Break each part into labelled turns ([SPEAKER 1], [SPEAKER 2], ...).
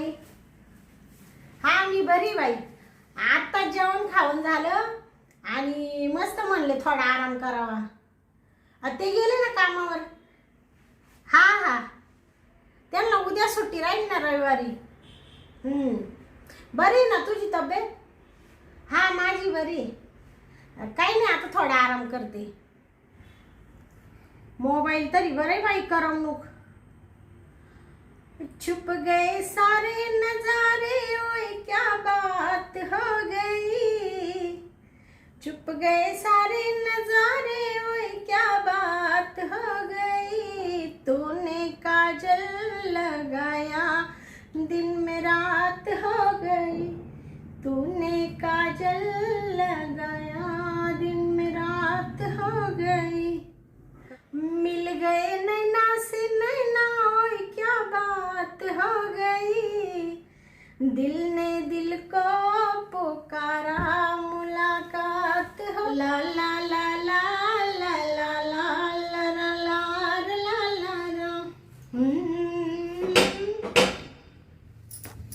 [SPEAKER 1] बाई. हा मी बरी बाई. आत्ता जेवण खाऊन झालं आणि मस्त म्हणले थोडा आराम करावा. ते गेले ना कामावर? हा हा. त्यांना उद्या सुट्टी राहील ना रविवारी. बरी आहे ना तुझी तब्येत? हा माझी बरी. काही नाही आता थोडा आराम करते. मोबाईल तरी बरं बाई करमणूक. छुप गए सारे नजारे, ओए क्या बात हो गई। छुप गए सारे नजारे, ओए क्या बात हो गई। तूने काजल लगाया, दिन में रात हो गई। तूने काजल लगाया, दिन में रात हो गई। मिल गए नैना से नैना बात हो गई दिल ने दिल को पुकारा मुलाकात हो ला ला ला ला ला ला ला ला ला ला ला ला ला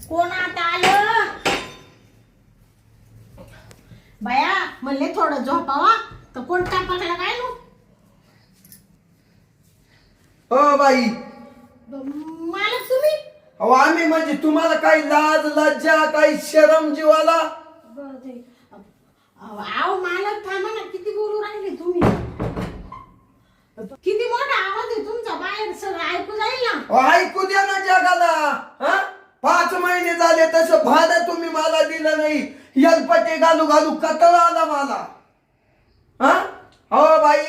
[SPEAKER 1] कोण आता आलं बया म्हणले थोडं झोपावा तर कोण टापकला काय नू
[SPEAKER 2] ओ बाई
[SPEAKER 1] मला तुम्ही?
[SPEAKER 2] अहो आम्ही म्हणजे तुम्हाला काही लाज लज्जा काही शरम जीवाला?
[SPEAKER 1] आव मला थांबा ना. किती बोलू राहिले तुम्ही? किती मोठा आवाज आहे तुमचा बाहेर सगळं ऐकू जाईल ना?
[SPEAKER 2] अहो, ऐकू द्या ना जगाला. हा? पाच महिने झाले तसं भाडं तुम्ही मला दिलं नाही. यलपटे घालू घालू कतळा आला मला. हा? हो बाई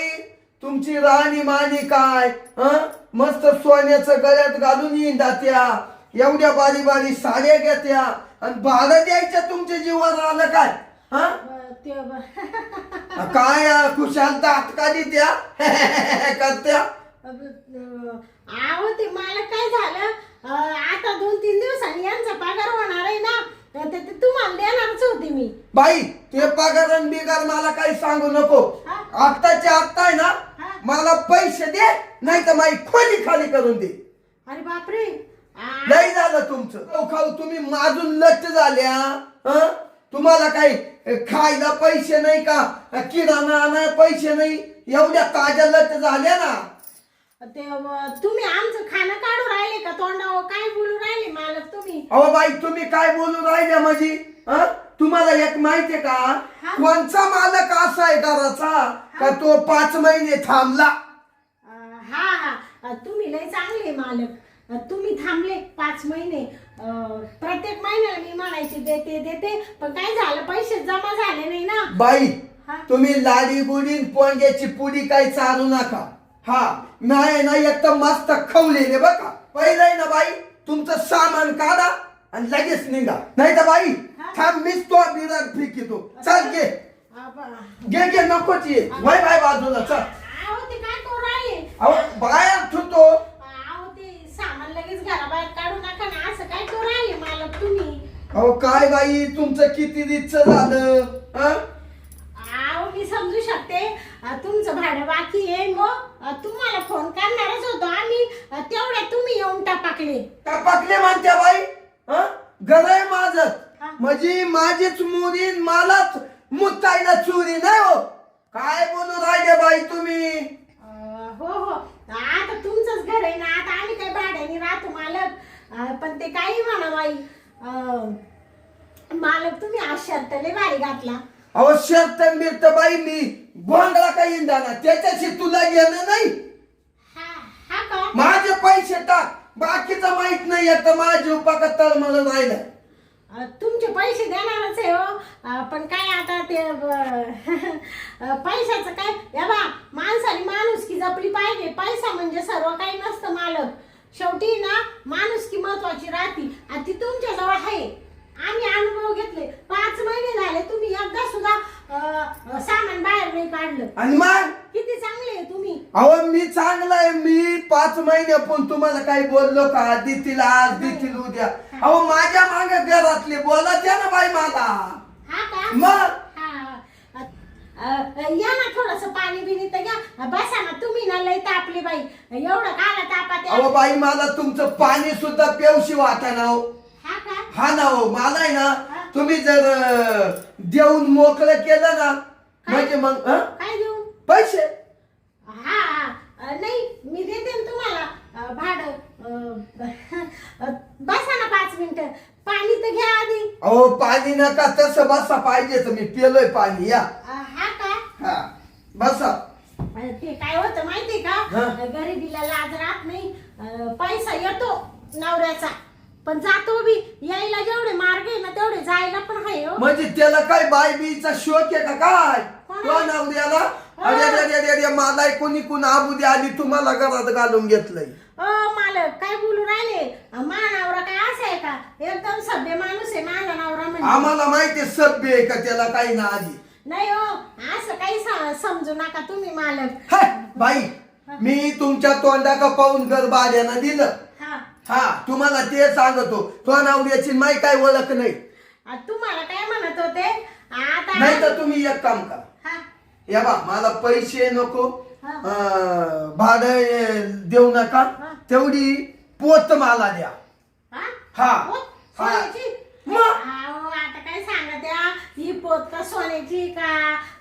[SPEAKER 2] तुमची राणी मानी काय हा? मस्त सोन्याचं गळ्यात घालून येईन त्या एवढ्या बारी बारी साड्या घेत्या. आणि भाडं द्यायचं तुमच्या जीवावर आलं काय हा? काय खुशाल दात का त्या करत्या?
[SPEAKER 1] आहो ते मला काय झालं? आता दोन तीन दिवसांनी यांचा पगार होणार आहे ना. तर ते ते तुम्हाला देणारच होते मी.
[SPEAKER 2] बाई ते पगार आणि बिगार मला काही सांगू नको.
[SPEAKER 1] हा?
[SPEAKER 2] आत्ताच्या आत्ता आहे ना? मला पैसे दे नाही तर माझी खोली खाली करून दे.
[SPEAKER 1] अरे बापरे. आ-
[SPEAKER 2] नाही झालं तुमचं. खाऊ खाऊ तुम्ही माजून लट्ट झाल्या हं? तुम्हाला काही अ, खायला पैसे नाही का? किराणा आणाय पैसे नाही? एवढ्या ताज्या लट्ट झाल्या ना.
[SPEAKER 1] ते तुम्ही आमचं खाणं काढू राहिले का तोंडावर? काय बोलू राहिले मालक तुम्ही?
[SPEAKER 2] अहो बाई तुम्ही काय बोलून राहिल्या माझी? हं? तुम्हाला एक माहितीये का? कोणचा मालक असा आहे घराचा का तो पाच महिने थांबला?
[SPEAKER 1] अं, हा हा. अं, तुम्ही लय चांगले मालक. अं, तुम्ही थांबले पाच महिने. अं, प्रत्येक महिन्याला मी म्हणायचे देते देते. पण काय झालं? पैसे जमा झाले नाही ना.
[SPEAKER 2] बाई
[SPEAKER 1] हा?
[SPEAKER 2] तुम्ही लाडी गुडी पोंग्याची पुडी काही चालू नका. हा नाही ना एकदम मस्त खवलेले का पहिलंय ना बाई तुमचं सामान काढा आणि लगेच निघा. नाही तर बाई थांब मीच तो निदान फेक येतो चल घे. घे घे नकोच ये. वय बाय बाजूला चल. बाहेर ठेवतो
[SPEAKER 1] अहो काय
[SPEAKER 2] बाई तुमचं किती दिवस झालं?
[SPEAKER 1] मी समजू शकते. तुमचं भाडं बाकी आहे मग? तुम्हाला फोन करणारच होतो. आम्ही तेवढ्या तुम्ही येऊन टाकले
[SPEAKER 2] टपकले म्हणत्या बाई. हं? घर आहे माझं. म्हणजे माझीच न मलाच मुतायला चोरी नाही हो? काय बोलू राहिले बाई तुम्ही?
[SPEAKER 1] अं, हो हो. आता तुमचंच घर आहे ना आता आम्ही काय भाड्याने राहतो मालक. अं, पण ते काही म्हणा बाई. अं, मालक तुम्ही आज शर्ट लय भारी घातला.
[SPEAKER 2] अहो शर्त मिळत बाई मी गोंधळा काही ना त्याच्याशी तुला घेणं नाही.
[SPEAKER 1] हा हा
[SPEAKER 2] माझे पैसे टाक बाकीचं माहीत नाही येत माझे उपाका तळमळ राहिलं.
[SPEAKER 1] अं, तुमचे पैसे देणारच आहे हो. अं, पण काय आता ते अं, पैशाचं काय? या बा माणसाने माणूस की जपली पाहिजे. पैसा म्हणजे सर्व काही नसतं मालक. शेवटी ना माणूस की महत्वाची राहती. आणि ती तुमच्या जवळ आहे. आम्ही अनुभव घेतले. पाच महिने झाले तुम्ही एकदा सुद्धा अं, सामान बाहेर नाही काढलं.
[SPEAKER 2] आणि मग?
[SPEAKER 1] किती चांगले आहे तुम्ही.
[SPEAKER 2] अहो मी चांगला आहे. मी पाच महिने पण तुम्हाला काही बोललो का? देतील आज देतील उद्या. अहो माझ्या मागे घरातले बोला द्या ना बाई मला.
[SPEAKER 1] हा का?
[SPEAKER 2] मग?
[SPEAKER 1] हा. अ, अ, या ना थोडस पाणी बिनी तर घ्या. बसा ना तुम्ही ना लय तापले बाई. एवढं काला तापात
[SPEAKER 2] अहो बाई मला तुमचं पाणी सुद्धा पेवशी वाटा ना हो. ना हो मला आहे ना? तुम्ही जर अं, देऊन मोकळं केलं ना म्हणजे मग हं?
[SPEAKER 1] काय देऊ
[SPEAKER 2] पैसे.
[SPEAKER 1] हा हा. अ, नाही मी देते ना तुम्हाला. अ, भाडं अ, बसा ना पाच मिनिटं. पाणी तर घ्या आधी.
[SPEAKER 2] अहो पाणी नका तसं बसा पाहिजे तुम्ही पिलोय पाणी या.
[SPEAKER 1] अ, हा का?
[SPEAKER 2] हा बसा.
[SPEAKER 1] अ, ते काय होतं माहितीये का?
[SPEAKER 2] हा.
[SPEAKER 1] गरिबीला लाज राहत नाही. अ, पैसा येतो नवऱ्याचा. पण जातो बी. यायला जेवढे मार्ग आहे ना तेवढे जायला पण आहे हो.
[SPEAKER 2] म्हणजे त्याला काय बाय बीचा शोक आहे का काय? तो नवऱ्याला अरे अरे अरे अरे अरे मला कोणी कोण आबुदी आली तुम्हाला घरात घालून घेतलंय.
[SPEAKER 1] ओ मालक काय बोलू राहिले? अ, माझा नवरा काय असं आहे का? एकदम सभ्य माणूस आहे माझा नवरा म्हणजे.
[SPEAKER 2] आम्हाला माहितीये सभ्य आहे का त्याला काही ना आधी?
[SPEAKER 1] नाही हो असं काही सा- समजू नका तुम्ही मालक.
[SPEAKER 2] हाय, बाई मी तुमच्या तोंडा का पाहून घर भाड्यानं दिलं.
[SPEAKER 1] हा
[SPEAKER 2] तुम्हाला ते सांगतो तो नवऱ्याची माही काय ओळख नाही
[SPEAKER 1] आ, तुम्हाला काय म्हणत होते आता
[SPEAKER 2] नाही तर तुम्ही एक काम करा
[SPEAKER 1] हा,
[SPEAKER 2] या बा मला पैसे नको
[SPEAKER 1] हा.
[SPEAKER 2] अं, भाडं अं, देऊ नका
[SPEAKER 1] हा.
[SPEAKER 2] तेवढी पोत मला द्या
[SPEAKER 1] हा?
[SPEAKER 2] हा. हा.
[SPEAKER 1] सोन्याची?
[SPEAKER 2] मग?
[SPEAKER 1] अहो, आता काय सांगा त्या ही पोत का सोन्याची का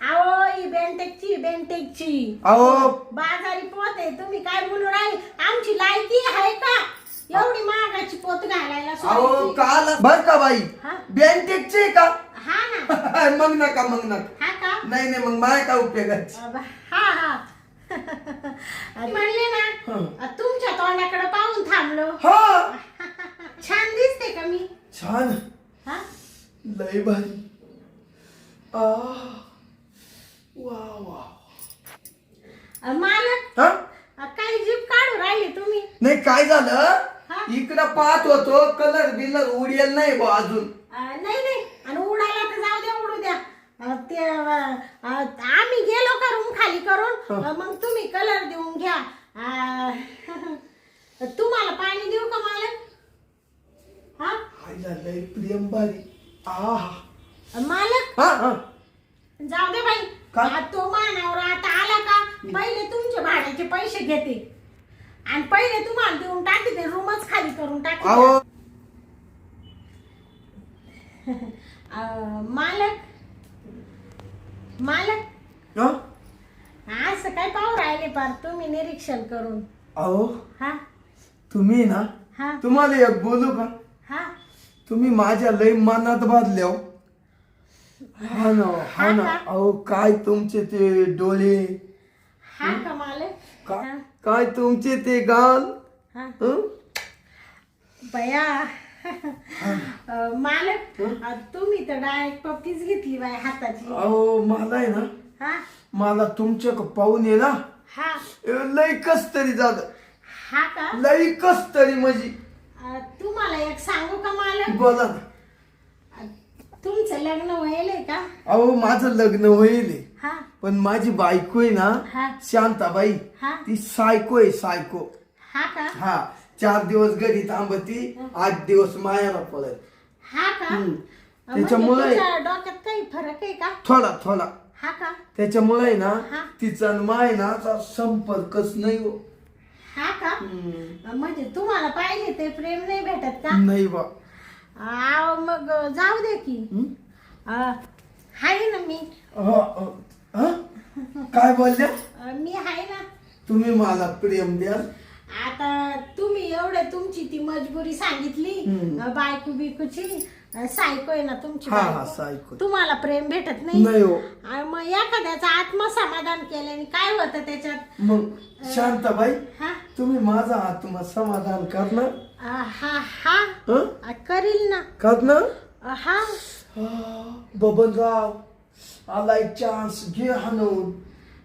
[SPEAKER 1] अहो ही बेंटेकची बेंटेकची
[SPEAKER 2] अहो
[SPEAKER 1] बाजारी पोत आहे तुम्ही काय बोलू राहिले आमची लायकी आहे का एवढी महागाची पोत घालायला
[SPEAKER 2] अहो काल बर का बाई?
[SPEAKER 1] हा.
[SPEAKER 2] बँकेचे का?
[SPEAKER 1] हा ना.
[SPEAKER 2] मग नका मग नका.
[SPEAKER 1] हा का?
[SPEAKER 2] नाही नाही मग माय काय उपयोगाची?
[SPEAKER 1] अबा, हा हा. म्हणले ना
[SPEAKER 2] हं.
[SPEAKER 1] तुमच्या तोंडाकडे पाहून थांबलो.
[SPEAKER 2] हा.
[SPEAKER 1] छान दिसते का मी?
[SPEAKER 2] छान.
[SPEAKER 1] हा?
[SPEAKER 2] लय भारी. आ वा वा.
[SPEAKER 1] अ, मालक?
[SPEAKER 2] हा?
[SPEAKER 1] अ, काय जीप काढू राहिले तुम्ही?
[SPEAKER 2] नाही काय झालं? इकडं पाहत होतो कलर बिलर उडेल नाही बा अजून.
[SPEAKER 1] अ, नाही नाही. आणि उडायला तर जाऊ द्या उडू द्या. अ, ते अ, अ, आम्ही गेलो का रूम खाली करून? अ, मग तुम्ही कलर देऊन घ्या. अ, तुम्हाला पाणी देऊ का मालक हा?
[SPEAKER 2] आईला लय प्रियम भारी आ
[SPEAKER 1] अ, मालक?
[SPEAKER 2] हा हा.
[SPEAKER 1] जाऊ दे बाई.
[SPEAKER 2] का?
[SPEAKER 1] तो मानावर आता आला का? पहिले तुमचे भाड्याचे पैसे घेते. आणि पहिले तुम्हाला देऊन टाकी ते रूमच खाली करून टाकी मालक. मालक.
[SPEAKER 2] हा?
[SPEAKER 1] असं काय पाहू राहिले पार? तुम्ही निरीक्षण करून.
[SPEAKER 2] अहो.
[SPEAKER 1] हा?
[SPEAKER 2] तुम्ही ना
[SPEAKER 1] हा.
[SPEAKER 2] तुम्हाला एक बोलू का?
[SPEAKER 1] हा.
[SPEAKER 2] तुम्ही माझ्या लय मनात बांधल्या हो. हा ना हा ना? अहो काय तुमचे ते डोळे?
[SPEAKER 1] हा का मालक?
[SPEAKER 2] का-
[SPEAKER 1] हा,
[SPEAKER 2] काय तुमचे ते गाल?
[SPEAKER 1] हा.
[SPEAKER 2] हं?
[SPEAKER 1] बया. अं, मालक अं, तुम्ही तर डायरेक्ट पप्पीच घेतली बाय हाताची.
[SPEAKER 2] अहो मला आहे ना
[SPEAKER 1] हा?
[SPEAKER 2] मला तुमच्या पाहून ये ना.
[SPEAKER 1] हा.
[SPEAKER 2] लय कस तरी झालं.
[SPEAKER 1] हा का?
[SPEAKER 2] लय कस तरी म्हणजे
[SPEAKER 1] अं, तुम्हाला एक सांगू का मालक?
[SPEAKER 2] बोला ना.
[SPEAKER 1] अं, तुमचं लग्न व्हायलंय का?
[SPEAKER 2] अहो माझं लग्न होईल
[SPEAKER 1] हा.
[SPEAKER 2] पण माझी बायको आहे
[SPEAKER 1] हा.
[SPEAKER 2] ना शांताबाई
[SPEAKER 1] हा.
[SPEAKER 2] ती सायको आहे सायको.
[SPEAKER 1] हा का?
[SPEAKER 2] हा. चार दिवस घरी थांबती आठ दिवस मायाला पळत.
[SPEAKER 1] हा का?
[SPEAKER 2] हम्म.
[SPEAKER 1] अं, म्हणजे
[SPEAKER 2] त्याच्यामुळे-
[SPEAKER 1] डोक्यात काही फरक आहे का?
[SPEAKER 2] थोडा थोडा.
[SPEAKER 1] हा का?
[SPEAKER 2] त्याच्यामुळे आहे
[SPEAKER 1] हा.
[SPEAKER 2] ना तिचा आणि माय ना संपर्कच नाही हो.
[SPEAKER 1] हा का? म्हणजे तुम्हाला पाहिजे ते प्रेम नाही भेटत का?
[SPEAKER 2] नाही बा.
[SPEAKER 1] आव मग जाऊ दे की. आहे ना मी.
[SPEAKER 2] अहो, अहो, हा? काय बोलल्या
[SPEAKER 1] अं, मी आहे ना.
[SPEAKER 2] तुम्ही मला प्रेम द्याल.
[SPEAKER 1] आता तुम्ही एवढे तुमची ती मजबुरी सांगितली.
[SPEAKER 2] हम्म.
[SPEAKER 1] अं, बायको बिकूची. अं, सायको आहे ना तुमची
[SPEAKER 2] हा हा
[SPEAKER 1] बायको.
[SPEAKER 2] सायको
[SPEAKER 1] तुम्हाला प्रेम भेटत नाही.
[SPEAKER 2] नाही हो.
[SPEAKER 1] मग एखाद्याचं आत्मसमाधान केल्याने काय होतं त्याच्यात?
[SPEAKER 2] मग शांताबाई
[SPEAKER 1] हा?
[SPEAKER 2] तुम्ही माझा आत्मा समाधान करणार?
[SPEAKER 1] अं, हा हा.
[SPEAKER 2] हं?
[SPEAKER 1] अं, करील ना.
[SPEAKER 2] करणार?
[SPEAKER 1] अं, हा,
[SPEAKER 2] बबनराव आलाय चान्स घे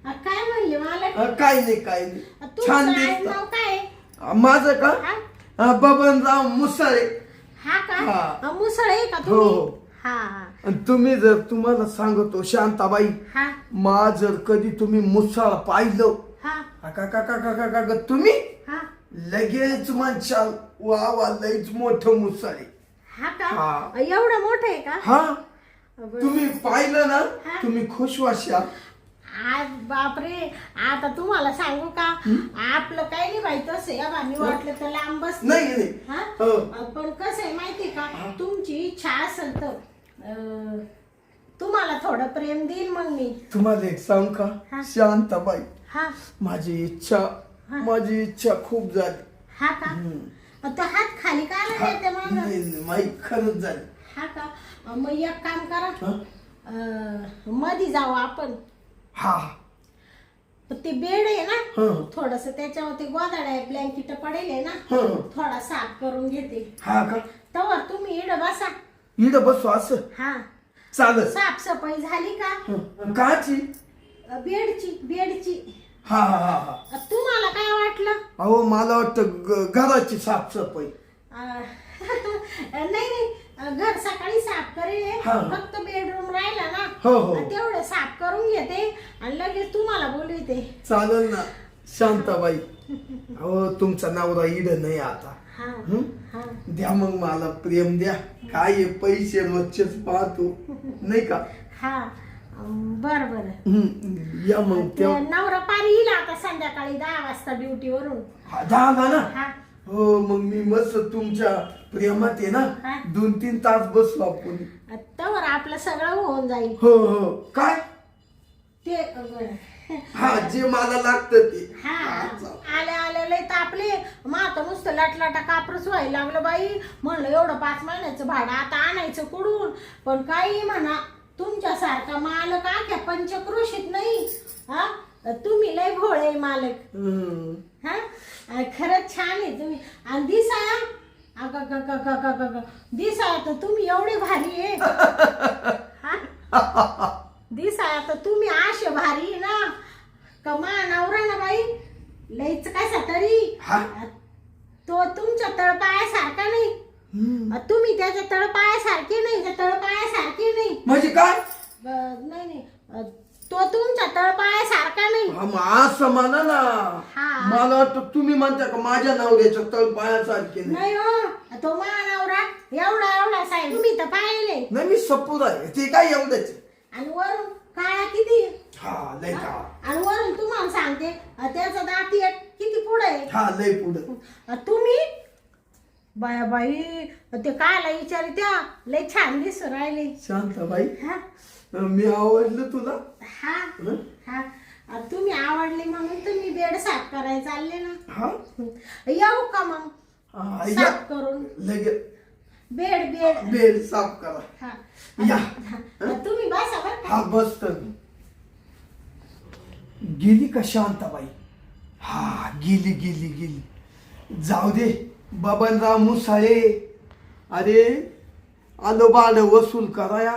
[SPEAKER 1] अं, काय म्हणले? मला
[SPEAKER 2] अं, काय नाही काय नाही. छान
[SPEAKER 1] तुमचं
[SPEAKER 2] दिसत.
[SPEAKER 1] काय? आहे?
[SPEAKER 2] माझं का?
[SPEAKER 1] हा?
[SPEAKER 2] अं, बबनराव मुसळे.
[SPEAKER 1] हा का?
[SPEAKER 2] हा.
[SPEAKER 1] अं, मुसळ आहे का
[SPEAKER 2] हो,
[SPEAKER 1] तुम्ही?
[SPEAKER 2] हो.
[SPEAKER 1] हा. हा
[SPEAKER 2] आणि तुम्ही जर तुम्हाला सांगतो शांताबाई
[SPEAKER 1] हा.
[SPEAKER 2] मा जर कधी तुम्ही मुसळ पाहिलं
[SPEAKER 1] हा.
[SPEAKER 2] का का का का का का का तुम्ही?
[SPEAKER 1] हा.
[SPEAKER 2] लगेच म्हणशाल वा वा लईच मोठं मुसळ
[SPEAKER 1] हा का. एवढं मोठं आहे का?
[SPEAKER 2] हा. तुम्ही पाहिलं ना
[SPEAKER 1] हा.
[SPEAKER 2] तुम्ही खुश वाशाल
[SPEAKER 1] आज बापरे आता तुम्हाला सांगू का? आपलं काही नाही बाई तसं या बा, मी वाटलं तर लांब बस.
[SPEAKER 2] नाही नाही.
[SPEAKER 1] हा?
[SPEAKER 2] हो.
[SPEAKER 1] पण कसं आहे माहिती का? तुमची इच्छा असेल तर अं, तुम्हाला थोडं प्रेम देईन मग मी.
[SPEAKER 2] तुम्हाला एक सांग
[SPEAKER 1] हा.
[SPEAKER 2] का शांताबाई
[SPEAKER 1] हा.
[SPEAKER 2] माझी इच्छा माझी इच्छा खूप झाली.
[SPEAKER 1] हा का? तो हात खाली का आला मग?
[SPEAKER 2] नाही नाही, माई खरंच झाली.
[SPEAKER 1] हा का? मग एक काम करा.
[SPEAKER 2] हा?
[SPEAKER 1] अं, मधी जाऊ आपण.
[SPEAKER 2] हा.
[SPEAKER 1] पण ते बेड आहे ना
[SPEAKER 2] हं.
[SPEAKER 1] थोडस त्याच्यावरती गोदाड आहे ब्लँकेट पडेल आहे ना
[SPEAKER 2] हं.
[SPEAKER 1] थोडा साफ करून घेते.
[SPEAKER 2] हा का?
[SPEAKER 1] तवर तुम्ही इड बसा.
[SPEAKER 2] इथं बसू असं?
[SPEAKER 1] हा.
[SPEAKER 2] चालत
[SPEAKER 1] साफसफाई झाली का?
[SPEAKER 2] हं. काची?
[SPEAKER 1] अं, बेडची बेडची.
[SPEAKER 2] हा हा हा हा.
[SPEAKER 1] अं, तुम्हाला काय वाटलं?
[SPEAKER 2] अहो मला वाटतं ग- घराची साफसफाई.
[SPEAKER 1] अं, नाही नाही. घर सकाळी साफ करेल.
[SPEAKER 2] हा.
[SPEAKER 1] फक्त बेडरूम राहिला ना
[SPEAKER 2] हो, हो.
[SPEAKER 1] तेवढं साफ करून घेते आणि लगेच तुम्हाला बोलवते.
[SPEAKER 2] चालेल ना शांताबाई. अहो तुमचा नवरा इड नाही आता.
[SPEAKER 1] हा
[SPEAKER 2] हं?
[SPEAKER 1] हा.
[SPEAKER 2] द्या मग मला प्रेम द्या. काय पैसे रोजचेच पाहतो. नाही का?
[SPEAKER 1] हा अं, बरं बरं.
[SPEAKER 2] हं, या मग
[SPEAKER 1] ते
[SPEAKER 2] तेव्हा
[SPEAKER 1] नवरा पारी येईल आता संध्याकाळी दहा वाजता ड्युटी वरून.
[SPEAKER 2] हा, झाला ना?
[SPEAKER 1] हा.
[SPEAKER 2] हो मग मी मस्त तुमच्या प्रेमात आहे
[SPEAKER 1] हा.
[SPEAKER 2] ना दोन तीन तास बसलो आपण.
[SPEAKER 1] तवर आपलं सगळं होऊन जाईल.
[SPEAKER 2] हो हो. काय?
[SPEAKER 1] ते
[SPEAKER 2] हा जे मला लागतं ते.
[SPEAKER 1] हा.
[SPEAKER 2] हा, चालेल.
[SPEAKER 1] आले आले लय तापले. मात नुसतं लाटलाटा कापरच व्हायला लागलं बाई. म्हणलं एवढं पाच महिन्याचं भाडं आता आणायचं कुडून पण काही म्हणा तुमच्यासारखा मालक आख्या पंचक्रोशीत नाही. हा? तुम्ही लय भोळे मालक.
[SPEAKER 2] हं.
[SPEAKER 1] हा? खरंच छान आहे तुम्ही. आणि दिसाया अगं ग ग ग ग ग ग. दिसाया तर तुम्ही एवढे भारी आहे. हा? दिसाया तर तुम्ही आशे भारी आहे ना. कमा नवरा ना बाई. लईच कसा तरी
[SPEAKER 2] हा.
[SPEAKER 1] तो तुमच्या तळपायासारखा नाही.
[SPEAKER 2] हं.
[SPEAKER 1] अं, तुम्ही त्याच्या तळपायासारखे नाही त्या तळपायासारखे नाही.
[SPEAKER 2] म्हणजे काय?
[SPEAKER 1] नाही नाही. अं, तो तुमच्या तळपायासारखा नाही.
[SPEAKER 2] हा, मग असं म्हणा ना.
[SPEAKER 1] हा.
[SPEAKER 2] मला वाटतं तुम्ही म्हणता का माझ्या नवऱ्याच्या तळ पायासारखे नाही.
[SPEAKER 1] नाही हो तो मानवरा एवढा एवढा साहेब तुम्ही तर पाहिले.
[SPEAKER 2] नाही मी सपूर आहे. ते काय एवढंच.
[SPEAKER 1] आणि वरून काळा किती?
[SPEAKER 2] हा लय का
[SPEAKER 1] आणि वरून तुम्हाला सांगते अं, त्याचा दाती एक किती पुढे
[SPEAKER 2] हा लय पुढं.
[SPEAKER 1] तुम्ही? बाया बाई ते कायला विचारी त्या लय छान दिसून राहिले.
[SPEAKER 2] शांताबाई
[SPEAKER 1] हा.
[SPEAKER 2] मी आवडलं तुला.
[SPEAKER 1] हा
[SPEAKER 2] हं?
[SPEAKER 1] हा. अं, तुम्ही आवडले म्हणून तुम्ही बेड साफ करायला चालले ना.
[SPEAKER 2] हा?
[SPEAKER 1] येऊ का मग?
[SPEAKER 2] हा, या.
[SPEAKER 1] साफ करून बेड बेड.
[SPEAKER 2] बेड साफ करा.
[SPEAKER 1] हा.
[SPEAKER 2] या.
[SPEAKER 1] अं, तुम्ही बसा बरं का.
[SPEAKER 2] हा बसत गेली का शांताबाई? हा गेली गेली गेली. जाऊ दे. बबनराव मुसाळे. अरे आलो बाळ वसूल कराया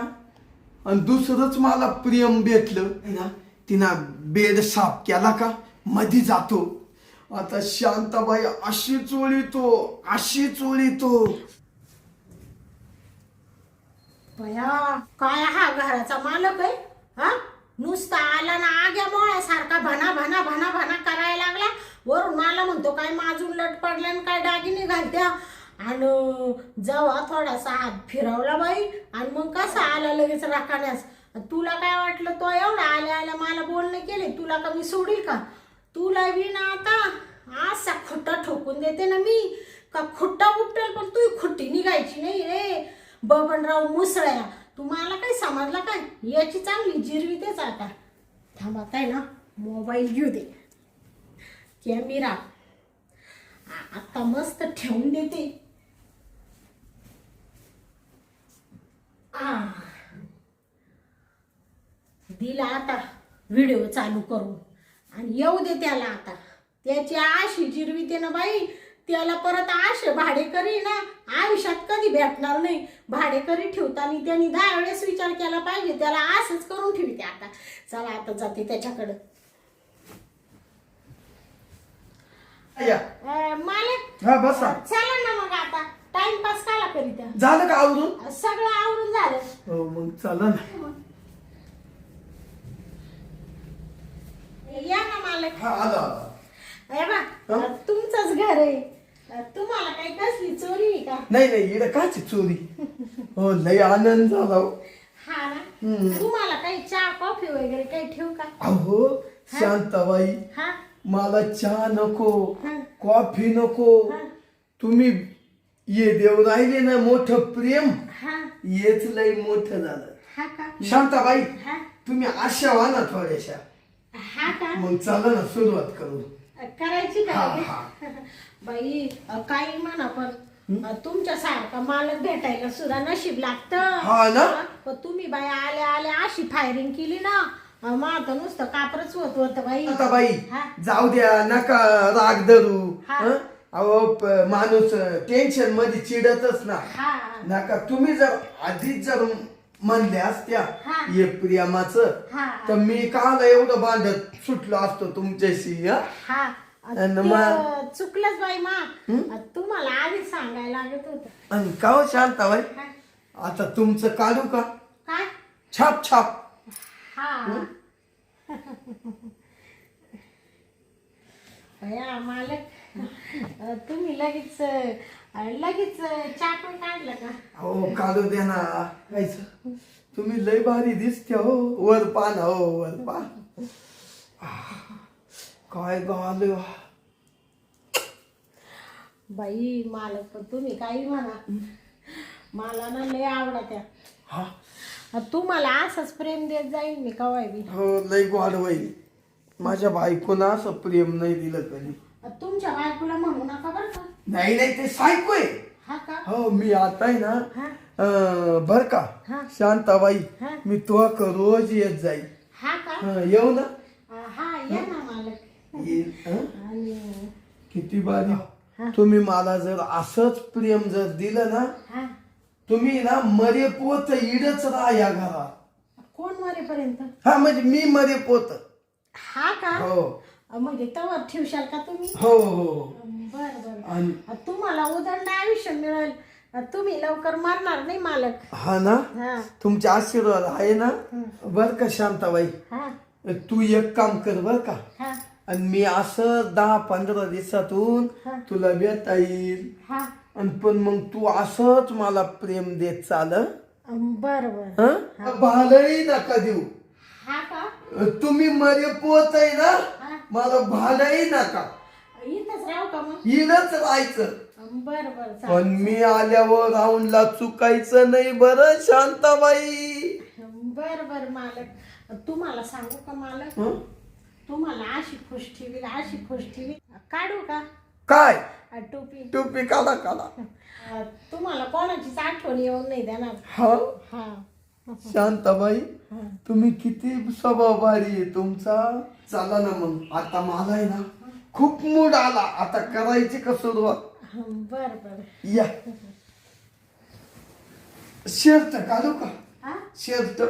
[SPEAKER 2] आणि दुसरंच मला प्रेम भेटलं. है ना? तिनं बेड साफ केला का? मधी जातो. आता शांताबाई अशी चोळीतो अशी चोळीतो.
[SPEAKER 1] बया काय हा घराचा मालक आहे? हा? नुसता आला ना आग्या मोळ्यासारखा भना भना भना भना करायला लागला. वरून मला म्हणतो काय माजून लट पडल्या आणि काय दागिने घालत्या? आणि जावा थोडासा हात फिरवला बाई आणि मग कसा आला लगेच राखाण्यास तुला काय वाटलं तो एवढा आल्या आल्या मला बोलणे केले तुला का मी सोडील का? तुला विना ना आता असा खुट्टा ठोकून देते ना मी का खुट्टा उपटेल पण तू खुट्टी निघायची नाही रे. बबनराव मुसळ्या तुम्हाला काय समजलं काय? याची चांगली जिरवी तेच आता. थांबा काय ना मोबाईल घेऊ दे. कॅमेरा. आता मस्त ठेवून देते. दिला आता. व्हिडिओ चालू करून. आणि येऊ दे त्याला आता. त्याची आशी जिरवी ना बाई. त्याला परत आशे भाडेकरी ना आयुष्यात कधी भेटणार नाही. भाडेकरी ठेवताना त्यांनी दहा वेळेस विचार केला पाहिजे. त्याला असंच करून ठेवते आता. चला आता जाते त्याच्याकडं. मालक.
[SPEAKER 2] हा बसा.
[SPEAKER 1] चला ना मग आता. टाइमपास काला करीत्या
[SPEAKER 2] झालं का आवरून?
[SPEAKER 1] सगळं आवरून झालं.
[SPEAKER 2] हो मग चला ना.
[SPEAKER 1] या ना मालक.
[SPEAKER 2] हा आलो आलो.
[SPEAKER 1] हे बा
[SPEAKER 2] हं?
[SPEAKER 1] तुमचंच घर आहे. तुम्हाला काही कसली चोरी आहे का?
[SPEAKER 2] नाही नाही इकडे काची चोरी? हो लय आनंद झाला हो.
[SPEAKER 1] हा ना. तुम्हाला काही चहा कॉफी वगैरे काही ठेवू का?
[SPEAKER 2] अहो शांताबाई
[SPEAKER 1] हा?
[SPEAKER 2] मला चहा नको
[SPEAKER 1] हा.
[SPEAKER 2] कॉफी नको.
[SPEAKER 1] हा.
[SPEAKER 2] तुम्ही ये देव राहिले ना मोठं प्रेम
[SPEAKER 1] हा.
[SPEAKER 2] येच लय मोठं झालं.
[SPEAKER 1] हा का?
[SPEAKER 2] शांताबाई
[SPEAKER 1] हा.
[SPEAKER 2] तुम्ही आशा व्हा ना थोड्याशा.
[SPEAKER 1] हा का?
[SPEAKER 2] मग चला ना सुरुवात करू.
[SPEAKER 1] करायची
[SPEAKER 2] हा,
[SPEAKER 1] का बाई अ, काही म्हणा पण अ, तुमच्यासारखा मालक भेटायला सुद्धा नशीब लागत.
[SPEAKER 2] हा ना?
[SPEAKER 1] पण तुम्ही बाई आल्या आल्या अशी फायरिंग केली ना अ, मग तर नुसतं कापरच होत होत बाई.
[SPEAKER 2] शांताबाई
[SPEAKER 1] हा.
[SPEAKER 2] जाऊ द्या नका राग धरू.
[SPEAKER 1] हा.
[SPEAKER 2] हं? अहो प- माणूस टेन्शनमध्ये चिडतच ना.
[SPEAKER 1] हा.
[SPEAKER 2] नका तुम्ही जर आधीच जर म्हणल्या असत्या
[SPEAKER 1] हा.
[SPEAKER 2] ये प्रियमाचं
[SPEAKER 1] हा.
[SPEAKER 2] तर मी काल एवढं बांधत सुटलो असतो तुमच्याशी हं?
[SPEAKER 1] हा. ते चुकलंच बाई मा. तुम्हाला आधीच सांगायला लागत होत.
[SPEAKER 2] आणि का हो. शांताबाई आता तुमचं काढू का?
[SPEAKER 1] काय
[SPEAKER 2] छाप छाप.
[SPEAKER 1] हा. मालक. तुम्ही लगेच लगेच चहा पण काढलं का?
[SPEAKER 2] हो काढू द्या ना. कायचं तुम्ही लय भारी दिसते हो. वर पान हो वर पान काय गाल
[SPEAKER 1] बाई मालक पण तुम्ही काही म्हणा. मला ना लय आवडत्या.
[SPEAKER 2] हा?
[SPEAKER 1] अ, तुम्हाला असंच प्रेम देत जाईन मी कवाय बी.
[SPEAKER 2] हो लय गोड होईल. माझ्या बायकोनं असं प्रेम नाही दिलं कधी
[SPEAKER 1] तुमच्या बायकोला म्हणू नका बरं का.
[SPEAKER 2] नाही नाही ते सायकोय.
[SPEAKER 1] हा का?
[SPEAKER 2] हो मी आता आहे ना
[SPEAKER 1] हा?
[SPEAKER 2] अं, बर का
[SPEAKER 1] हा.
[SPEAKER 2] शांताबाई
[SPEAKER 1] हा.
[SPEAKER 2] मी तो रोज येत
[SPEAKER 1] हा का?
[SPEAKER 2] हं, येऊ ना.
[SPEAKER 1] अ, हा या ना मालक.
[SPEAKER 2] येईल हं?
[SPEAKER 1] आणि
[SPEAKER 2] किती बारी तुम्ही मला जर असंच प्रेम जर दिलं ना
[SPEAKER 1] हा.
[SPEAKER 2] तुम्ही ना मरे पोत इडच राहा या घरात.
[SPEAKER 1] कोण मरेपर्यंत?
[SPEAKER 2] हा म्हणजे मी मरे पोत.
[SPEAKER 1] हा का?
[SPEAKER 2] हो.
[SPEAKER 1] म्हणजे तवर ठेवशाल का तुम्ही?
[SPEAKER 2] हो हो
[SPEAKER 1] बर बर.
[SPEAKER 2] आणि
[SPEAKER 1] अ, तुम्हाला उदंड आयुष्य मिळेल. तुम्ही लवकर मरणार नाही मालक.
[SPEAKER 2] हा ना?
[SPEAKER 1] हा.
[SPEAKER 2] तुमचे आशीर्वाद आहे ना? बर का शांताबाई?
[SPEAKER 1] हा.
[SPEAKER 2] तू एक काम कर बर का.
[SPEAKER 1] हा.
[SPEAKER 2] आणि मी असं दहा पंधरा दिवसातून
[SPEAKER 1] हा.
[SPEAKER 2] तुला भेटा येईल.
[SPEAKER 1] हा.
[SPEAKER 2] आणि पण मग तू असंच मला प्रेम देत चाल.
[SPEAKER 1] बर बर.
[SPEAKER 2] हं? नका देऊ.
[SPEAKER 1] हा का?
[SPEAKER 2] तुम्ही मरे पोत आहे ना
[SPEAKER 1] हा?
[SPEAKER 2] मला भाडंही नका.
[SPEAKER 1] इथंच राहू का मग?
[SPEAKER 2] इडच राहायचं.
[SPEAKER 1] बर बर चालेल.
[SPEAKER 2] पण मी आल्यावर राऊंडला चुकायचं नाही बरं शांताबाई.
[SPEAKER 1] बर बर मालक. तुम्हाला सांगू का मालक?
[SPEAKER 2] हं?
[SPEAKER 1] तुम्हाला अशी खुश ठेवी अशी खुश ठेवी काढू का?
[SPEAKER 2] काय?
[SPEAKER 1] अ, टोपी.
[SPEAKER 2] टोपी काढा.
[SPEAKER 1] अ, तुम्हाला कोणाचीच आठवण येऊन नाही देणार.
[SPEAKER 2] हा?
[SPEAKER 1] हा.
[SPEAKER 2] शांताबाई
[SPEAKER 1] हा.
[SPEAKER 2] तुम्ही किती स्वभाव भारी आहे तुमचा. चला ना मग. आता मला आहे ना खूप मूड आला. आता करायची का सुरुवात?
[SPEAKER 1] बर बर.
[SPEAKER 2] या. शर्ट काढू का?
[SPEAKER 1] हा?
[SPEAKER 2] शर्ट.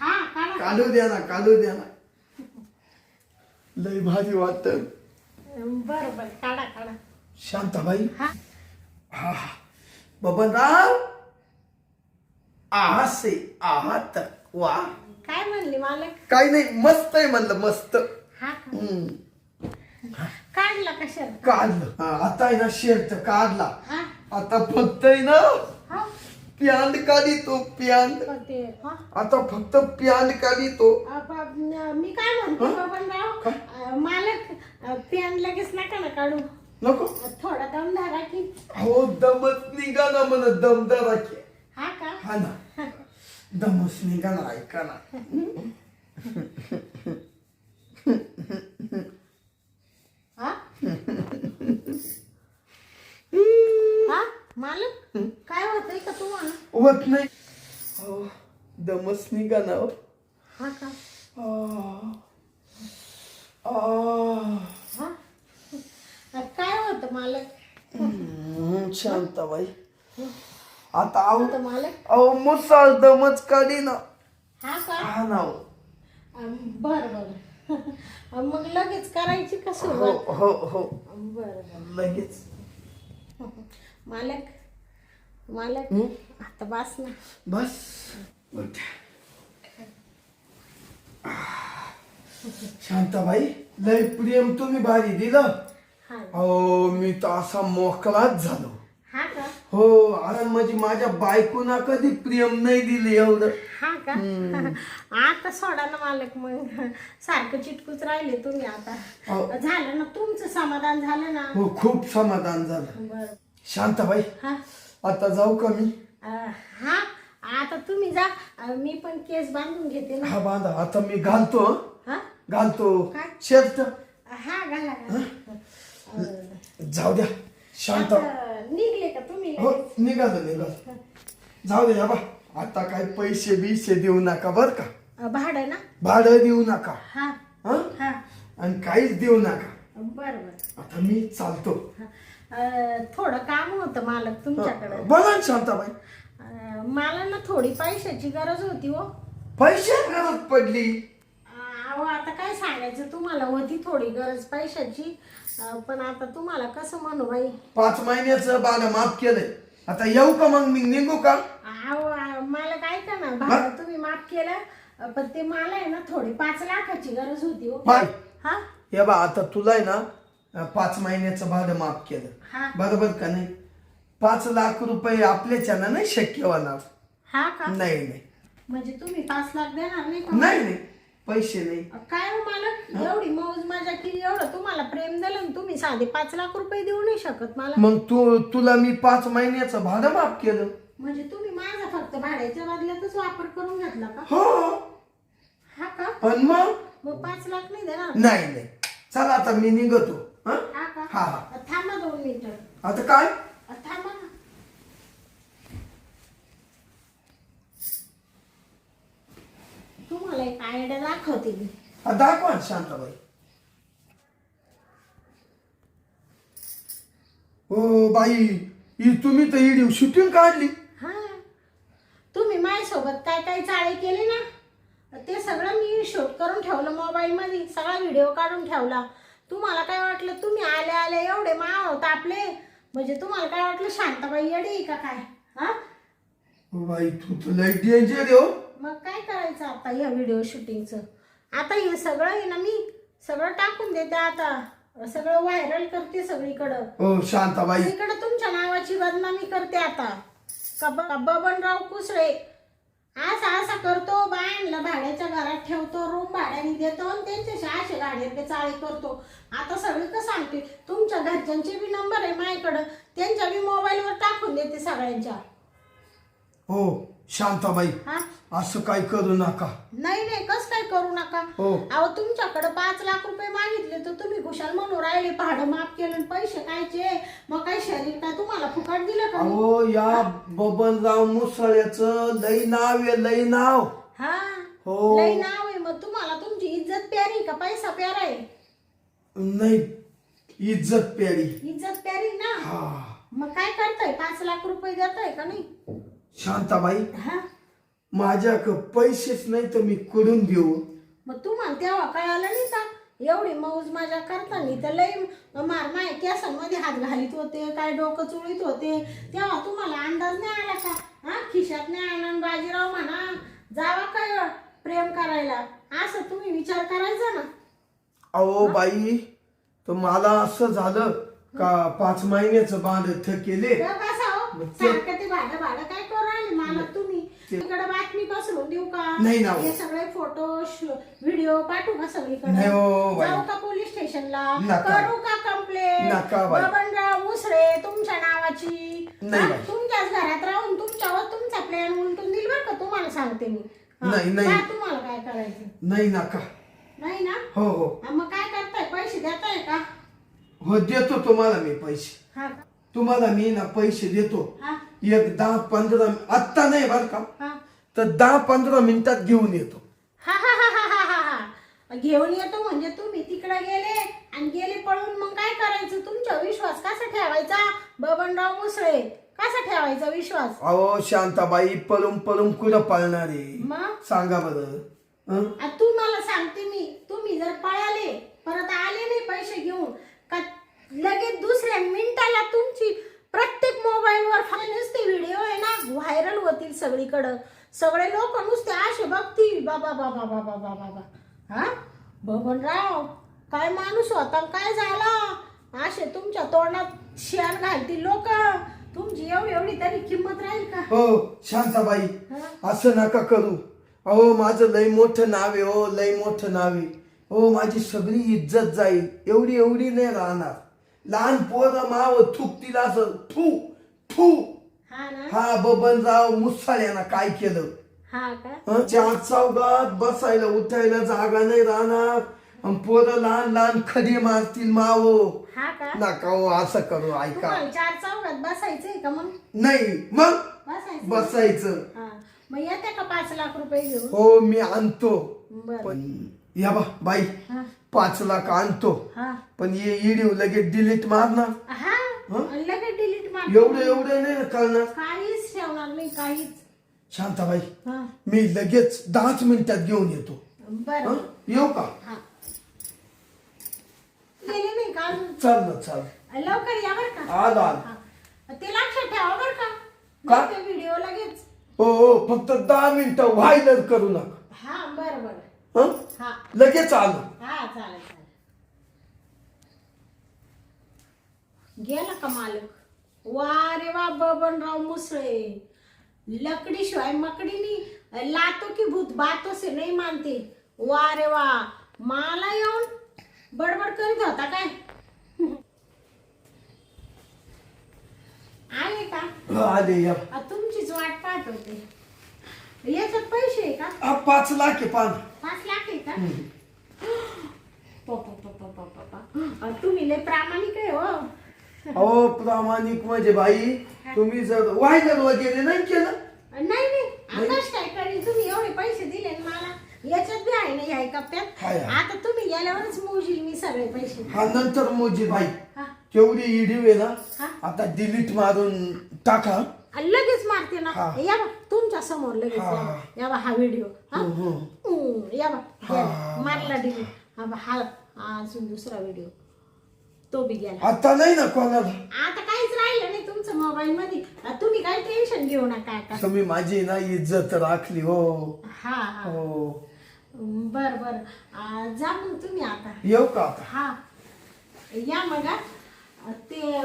[SPEAKER 1] हा काढा.
[SPEAKER 2] काढू द्या ना काढू द्या ना. लय भारी वाटत.
[SPEAKER 1] बर बर. काढा काढा.
[SPEAKER 2] शांताबाई.
[SPEAKER 1] हा
[SPEAKER 2] हा. बबनराव! आहासे आहात वा.
[SPEAKER 1] काय म्हणली मालक?
[SPEAKER 2] काही नाही मस्त आहे म्हणलं मस्त.
[SPEAKER 1] हा का?
[SPEAKER 2] हम्म.
[SPEAKER 1] काढला का शर्ट?
[SPEAKER 2] काढलं. हा, आता आहे ना शर्ट काढला.
[SPEAKER 1] हा.
[SPEAKER 2] आता फक्त आहे ना
[SPEAKER 1] हा?
[SPEAKER 2] प्यान काढी तो प्यान
[SPEAKER 1] ते हा?
[SPEAKER 2] आता फक्त प्यान काढी तो
[SPEAKER 1] न- मी काय म्हणते बबनराव अ, मालक अ, पेन लगेच नका ना काढू.
[SPEAKER 2] नको?
[SPEAKER 1] थोडा दम धरा की?
[SPEAKER 2] हो दमच निघा ना म्हण दमदार की.
[SPEAKER 1] हा का
[SPEAKER 2] हा ना दमच निघा ना ऐका ना
[SPEAKER 1] हा हा मालक काय होतंय का तुम्हाला
[SPEAKER 2] होत नाही हो दमच निघा ना हो.
[SPEAKER 1] हा का
[SPEAKER 2] आ. आ.
[SPEAKER 1] हा अ, काय होतं मालक
[SPEAKER 2] हम्म, शांताबाई आता आहो
[SPEAKER 1] होतं मालक
[SPEAKER 2] अहो मुसाळ दमच काढी ना
[SPEAKER 1] हा का?
[SPEAKER 2] हा ना हो.
[SPEAKER 1] बर बर. मग लगेच करायची का
[SPEAKER 2] हो
[SPEAKER 1] सुरुवात?
[SPEAKER 2] हो हो.
[SPEAKER 1] बर बर.
[SPEAKER 2] लगेच.
[SPEAKER 1] मालक मालक? आता बस ना.
[SPEAKER 2] बस. उठ. शांताबाई लय प्रेम तुम्ही भारी दिलं.
[SPEAKER 1] हा.
[SPEAKER 2] अहो मी तर असा मोकळाच झालो.
[SPEAKER 1] हा का?
[SPEAKER 2] हो अरे म्हणजे माझ्या बायकोना कधी प्रेम नाही दिले एवढं.
[SPEAKER 1] हा का? आता सोडा ना मालक मग सारखं चिटकूच राहिले तुम्ही आता.
[SPEAKER 2] हो.
[SPEAKER 1] झालं ना तुमचं समाधान झालं ना?
[SPEAKER 2] हो खूप समाधान झालं.
[SPEAKER 1] बर.
[SPEAKER 2] शांताबाई
[SPEAKER 1] हा.
[SPEAKER 2] आता जाऊ का मी?
[SPEAKER 1] अं, हा आता तुम्ही जा. अं, मी पण केस बांधून घेते ना.
[SPEAKER 2] हा बांधा. आता मी घालतो हं.
[SPEAKER 1] हा?
[SPEAKER 2] घालतो.
[SPEAKER 1] काय?
[SPEAKER 2] शर्ट
[SPEAKER 1] हा घाला घाला. अं,
[SPEAKER 2] जाऊ द्या. शांत.
[SPEAKER 1] आता निघले का तुम्ही?
[SPEAKER 2] हो निघालो निघालो. जाऊ द्या बा आता काय पैसे बिसे देऊ नका बर का?
[SPEAKER 1] अं, भाडं ना?
[SPEAKER 2] भाडं देऊ नका.
[SPEAKER 1] हा.
[SPEAKER 2] हं?
[SPEAKER 1] हा.
[SPEAKER 2] आणि काहीच देऊ नका.
[SPEAKER 1] बर बर.
[SPEAKER 2] आता मी चालतो.
[SPEAKER 1] अं, थोडं काम होतं मालक तुमच्याकडं.
[SPEAKER 2] बोला ना शांताबाई.
[SPEAKER 1] अं, मला ना थोडी पैशाची गरज होती हो.
[SPEAKER 2] पैसे गरज पडली.
[SPEAKER 1] अहो आता काय सांगायचं तुम्हाला? होती थोडी गरज पैशाची. पण आता तुम्हाला कसं म्हणू बाई?
[SPEAKER 2] पाच महिन्याचं भाडं माफ केलंय. आता येऊ का मग? मी निघू का?
[SPEAKER 1] अहो मला काय का ना तुम्ही माफ केलं अं, पण ते मला आहे ना थोडी पाच लाखाची गरज होती हो. हा?
[SPEAKER 2] हे बा आता तुला आहे ना अं, पाच महिन्याचं भाडं माफ केलं.
[SPEAKER 1] हा.
[SPEAKER 2] बरोबर का नाही? पाच लाख रुपये आपल्याच्यानं नाही शक्य होणार.
[SPEAKER 1] हा का?
[SPEAKER 2] नाही नाही.
[SPEAKER 1] म्हणजे तुम्ही पाच लाख देणार नाही का?
[SPEAKER 2] नाही नाही. पैसे नाही.
[SPEAKER 1] काय हो मालक? एवढी मौज मजा केली एवढं तुम्हाला प्रेम दिलं आणि तुम्ही साधे पाच लाख रुपये देऊ नाही शकत मला.
[SPEAKER 2] मग तू तुला मी पाच महिन्याचं भाडं माफ केलं.
[SPEAKER 1] म्हणजे तुम्ही माझा फक्त भाड्याच्या बदल्यातच वापर करून घेतला का?
[SPEAKER 2] हो.
[SPEAKER 1] हा का?
[SPEAKER 2] आणि मग?
[SPEAKER 1] मग पाच लाख नाही देणार?
[SPEAKER 2] नाही नाही. चला आता मी निघतो हं?
[SPEAKER 1] हा का?
[SPEAKER 2] हा हा.
[SPEAKER 1] थांबा दोन मिनिटं.
[SPEAKER 2] आता काय?
[SPEAKER 1] थांबा ना. तुम्हाला एक आयडिया दाखवते मी.
[SPEAKER 2] हा, दाखवा ना शांताबाई. हो बाई ही तुम्ही तर इडी शूटिंग काढली.
[SPEAKER 1] हा. तुम्ही माझ्यासोबत काय काय चाळे केले ना? ते सगळं मी शूट करून ठेवलं मोबाईलमध्ये सगळा व्हिडिओ काढून ठेवला. तुम्हाला काय वाटलं? तुम्ही आले आले एवढे माव तापले. म्हणजे तुम्हाला काय वाटलं? शांताबाई येडी का काय? हा?
[SPEAKER 2] हो बाई तू तर लय डेंजर हो.
[SPEAKER 1] मग काय करायचं आता या व्हिडिओ शूटिंगचं आता हे सगळं आहे ना मी सगळं टाकून देते आता. सगळं व्हायरल करते सगळीकडं.
[SPEAKER 2] हो शांताबाई.
[SPEAKER 1] इकडे तुमच्या नावाची बदनामी करते आता. का ब- बबनराव कुसळे. असा असा करतो बायांना भाड्याच्या घरात ठेवतो रूम भाड्याने देतो आणि त्यांच्याशी असे गाड्यातले चाळे करतो. आता सगळी का सांगते तुमच्या घरच्यांचे बी नंबर आहे माझ्याकडं. त्यांच्या बी मोबाईलवर टाकून देते सगळ्यांच्या.
[SPEAKER 2] हो. शांताबाई
[SPEAKER 1] हा?
[SPEAKER 2] असं काय करू नका.
[SPEAKER 1] नाही नाही कस काय करू नका?
[SPEAKER 2] हो.
[SPEAKER 1] अहो तुमच्याकडे पाच लाख रुपये मागितले तर तुम्ही खुशाल म्हणून राहिले. भाडं माफ केलं आणि पैसे कायचे मग काय शरीर काय तुम्हाला फुकट दिलं का मी?
[SPEAKER 2] अहो या बबनराव मुसळ्याचं लई नाव आहे लई नाव.
[SPEAKER 1] हा?
[SPEAKER 2] हो.
[SPEAKER 1] लय नाव आहे. मग तुम्हाला तुमची इज्जत प्यारी का? पैसा प्यारा आहे?
[SPEAKER 2] नाही इज्जत प्यारी.
[SPEAKER 1] इज्जत प्यारी ना?
[SPEAKER 2] हा.
[SPEAKER 1] मग काय करताय? पाच लाख रुपये देताय का नाही?
[SPEAKER 2] शांताबाई
[SPEAKER 1] हा?
[SPEAKER 2] माझ्याक पैसेच नाही तर मी कुठून देऊ.
[SPEAKER 1] मग तुम्हाला तेव्हा कळालं नाही का? एवढी मौज मजा करताना तर लय मार माय केसांमध्ये हात घालीत होते काय डोकं चुळीत होते. तेव्हा तुम्हाला अंदाज नाही आला का? हा? खिशात नाही आला आणि बाजीराव म्हणा जावा काय प्रेम करायला? असं तुम्ही विचार करायचा ना?
[SPEAKER 2] अहो बाई तर मला असं झालं का पाच महिन्याचं बांध केले
[SPEAKER 1] तर हो,
[SPEAKER 2] ते-
[SPEAKER 1] सारखं ते भाडं भाडं काय करू राहिले मला तुम्ही तिकडे बातमी पसरवून देऊ का
[SPEAKER 2] नाही ना हो.
[SPEAKER 1] हे सगळे फोटो व्हिडिओ पाठवू का सगळीकडे
[SPEAKER 2] नाही हो, बाई.
[SPEAKER 1] जाऊ का पोलीस स्टेशनला
[SPEAKER 2] नका.
[SPEAKER 1] करू का कंप्लेंट
[SPEAKER 2] नका, बाई.
[SPEAKER 1] बबनराव मुसळे तुमच्या नावाची
[SPEAKER 2] नाही,
[SPEAKER 1] हा?
[SPEAKER 2] बाई.
[SPEAKER 1] तुमच्याच घरात राहून तुमच्यावर तुमचा प्लॅन उलटून दिल बरं का तुम्हाला सांगते मी हा.
[SPEAKER 2] नाही, नाही.
[SPEAKER 1] तुम्हाला काय करायचं
[SPEAKER 2] नाही नका
[SPEAKER 1] नाही ना
[SPEAKER 2] हो हो
[SPEAKER 1] हा, मग काय करताय पैसे देताय का
[SPEAKER 2] हो देतो तुम्हाला मी पैसे
[SPEAKER 1] हा का?
[SPEAKER 2] तुम्हाला मी ना पैसे देतो.
[SPEAKER 1] हा.
[SPEAKER 2] एक दहा पंधरा आत्ता नाही बर का.
[SPEAKER 1] हा.
[SPEAKER 2] तर दहा पंधरा मिनिटात घेऊन येतो.
[SPEAKER 1] हा हा हा हा हा हा हा. घेऊन येतो म्हणजे तुम्ही तिकडे गेले आणि गेले पळून मग काय करायचं? तुमचा विश्वास कसा ठेवायचा? बबनराव मुसळे कसा ठेवायचा विश्वास?
[SPEAKER 2] अहो शांताबाई पळून पळून कुठं पळणार आहे?
[SPEAKER 1] मग?
[SPEAKER 2] सांगा बरं. हं?
[SPEAKER 1] आता तू मला सांगते मी. तुम्ही जर पळाले परत आले नाही पैसे घेऊन का लगेच दुसऱ्या मिनिटाला तुमची प्रत्येक मोबाईलवर नुसते व्हिडिओ आहे ना व्हायरल होतील सगळीकडं. सगळे लोक नुसते असे बघतील बाबा बाबा बाबा बाबा बाबा हा? बबनराव काय माणूस होता काय झाला? असे तुमच्या तोंडात शियार घालतील लोक. तुमची एवढी एवढी तरी किंमत राहील का?
[SPEAKER 2] हो शांताबाई? असं नका करू. अहो माझं लय मोठं नाव आहे हो लय मोठं नाव आहे. हो माझी सगळी इज्जत जाईल. एवढी एवढी नाही राहणार. लहान पोरं माव थुकतील असं. थू थू.
[SPEAKER 1] हा ना?
[SPEAKER 2] हा बबनराव मुसाळ्यानं काय केलं?
[SPEAKER 1] हा का?
[SPEAKER 2] हं, चार चौघात बसायला उठायला जागा नाही राहणार. अन पोरं लहान लहान खडी मारतील मावो.
[SPEAKER 1] हा का?
[SPEAKER 2] नका हो असं करू ऐका.
[SPEAKER 1] तुम्हाला चार चौघात बसायचंय का मग?
[SPEAKER 2] नाही मग?
[SPEAKER 1] बसायचं.
[SPEAKER 2] बसायचं.
[SPEAKER 1] हा. मग येते का पाच लाख रुपये घेऊन?
[SPEAKER 2] हो मी आणतो.
[SPEAKER 1] बर.
[SPEAKER 2] पण या बा बाई.
[SPEAKER 1] हा.
[SPEAKER 2] पाच लाख आणतो.
[SPEAKER 1] हा.
[SPEAKER 2] पण ये इडिओ लगेच डिलीट मारणार.
[SPEAKER 1] हा
[SPEAKER 2] हं?
[SPEAKER 1] लगेच डिलीट मार.
[SPEAKER 2] एवढं एवढं नाही ना करणार
[SPEAKER 1] काहीच ठेवणार नाही काहीच.
[SPEAKER 2] शांताबाई
[SPEAKER 1] हा.
[SPEAKER 2] मी लगेच दहाच मिनिटात घेऊन येतो.
[SPEAKER 1] बर?
[SPEAKER 2] येऊ का?
[SPEAKER 1] हा. गेले नाही का अजून?
[SPEAKER 2] चल ना चल
[SPEAKER 1] लवकर या बर का.
[SPEAKER 2] आलो आलो.
[SPEAKER 1] हा. ते लक्षात ठेवा बर का. व्हिडिओ लगेच.
[SPEAKER 2] हो हो फक्त दहा मिनिटं व्हायरल करू नका.
[SPEAKER 1] हा बर बर.
[SPEAKER 2] हं?
[SPEAKER 1] हा.
[SPEAKER 2] लगेच आलो.
[SPEAKER 1] हा चालेल चालेल गेला का मालक? वा रे वा बबनराव मुसळे. लकड़ी शिवाय मकड़ीनी लातो की भूत बातों से नहीं मानते. वा रे वा मला येऊन बडबड करीत होता काय? आले का?
[SPEAKER 2] हा, आले या.
[SPEAKER 1] आ, तुमचीच वाट पाहत होते. याच्यात पैसे आहे का?
[SPEAKER 2] आ, पाच लाख आहे पान.
[SPEAKER 1] पाच लाख आहे का? प- प- प- प- प- प- प. अ, तुम्ही लय प्रामाणिक आहे हो.
[SPEAKER 2] अहो प्रामाणिक म्हणजे बाई तुम्ही जर व्हायरल वगैरे नाही केलं.
[SPEAKER 1] नाही नाही. आकाश काय करेल तुम्ही एवढे पैसे दिले ना मला. याच्यात बी आहे ना ह्या कप्प्यात
[SPEAKER 2] हाय, हाय.
[SPEAKER 1] आता तुम्ही गेल्यावरच मोजील मी सगळे पैसे.
[SPEAKER 2] हा नंतर मोजी बाई.
[SPEAKER 1] हा.
[SPEAKER 2] केवढी इडीव आहे ना. आता डिलीट मारून टाका.
[SPEAKER 1] आणि लगेच मारते ना.
[SPEAKER 2] हा.
[SPEAKER 1] या बा तुमच्यासमोर लगेच. या. बा. या बा हा व्हिडिओ हा. या बा
[SPEAKER 2] हा.
[SPEAKER 1] मारला डिलीट हा बा हा. हा अजून दुसरा व्हिडिओ तो बी गेला.
[SPEAKER 2] आता नाही ना कोणाला?
[SPEAKER 1] आता काहीच राहिलं नाही तुमचं मोबाईल मध्ये. तुम्ही काही टेन्शन घेऊ नका आता.
[SPEAKER 2] तुम्ही माझी ना इज्जत राखली हो.
[SPEAKER 1] हा हा.
[SPEAKER 2] हो.
[SPEAKER 1] बर बर. जा मग तुम्ही आता.
[SPEAKER 2] येऊ का आता?
[SPEAKER 1] हा. या मग. ते अ,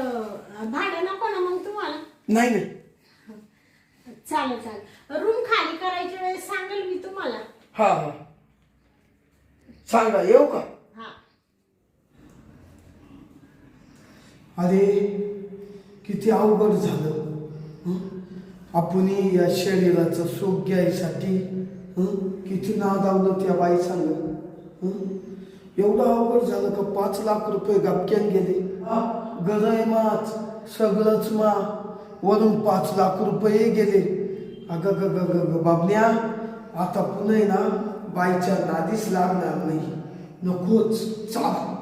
[SPEAKER 1] भाडं नको ना मग तुम्हाला.
[SPEAKER 2] नाही नाही.
[SPEAKER 1] चालेल चालेल. रूम खाली करायच्या वेळेस सांगेल मी तुम्हाला.
[SPEAKER 2] हा हा. सांगा येऊ का
[SPEAKER 1] हा
[SPEAKER 2] अरे किती अवघड झालं आपणही आपण या शरीराचं सुख घ्यायसाठी किती किती नादावलं त्या बाई सांग एवढं अवघड झालं का पाच लाख रुपये गापक्यान गेले? गरय माच सगळंच मा. वरून पाच लाख रुपये गेले. अग ग ग ग ग आता पुन्हा ना बाईच्या नादीच लागणार नाही. नकोच चाल.